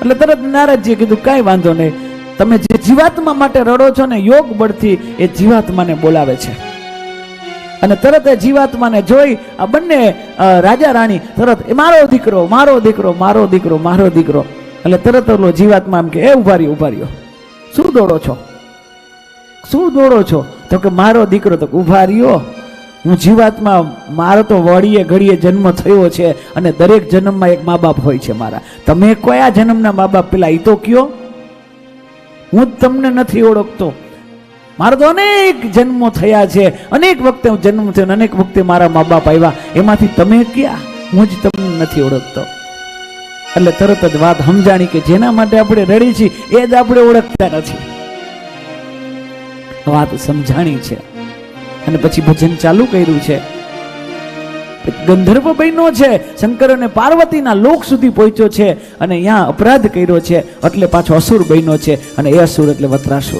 એટલે તરત નારાજીએ કીધું, કાંઈ વાંધો નહીં. તમે જે જીવાત્મા માટે રડો છો ને યોગ બળથી, એ જીવાત્માને બોલાવે છે. અને તરત એ જીવાત્માને જોઈ આ બંને રાજા રાણી તરત, એ મારો દીકરો મારો દીકરો મારો દીકરો મારો દીકરો. એટલે તરત ઓલો જીવાત્મા એમ કે, એ ઊભા ઉભાર્યો શું દોડો છો? શું દોડો છો? તો કે મારો દીકરો તો ઊભા રહ્યો. હું જીવાતમાં, મારો તો વળીએ ઘડીએ જન્મ થયો છે અને દરેક જન્મમાં એક મા બાપ હોય છે મારા. તમે કયા જન્મના મા બાપ પેલા? એ તો કયો? હું જ તમને નથી ઓળખતો. મારા તો અનેક જન્મો થયા છે. અનેક વખતે હું જન્મ થયો અનેક વખતે મારા મા બાપ આવ્યા. એમાંથી તમે ક્યાં? હું જ તમને નથી ઓળખતો. એટલે તરત જ વાત સમજાણી કે જેના માટે આપણે રડી છીએ, એ જ આપણે ઓળખતા નથી. વાત સમજાણી છે. અને પછી ભજન ચાલુ કર્યું છે. ગંધર્વ બન્યો છે, શંકર અને પાર્વતીના લોક સુધી પહોંચ્યો છે અને અહીંયા અપરાધ કર્યો છે, એટલે પાછો અસુર બન્યો છે અને એ અસુર એટલે વત્રાસુર.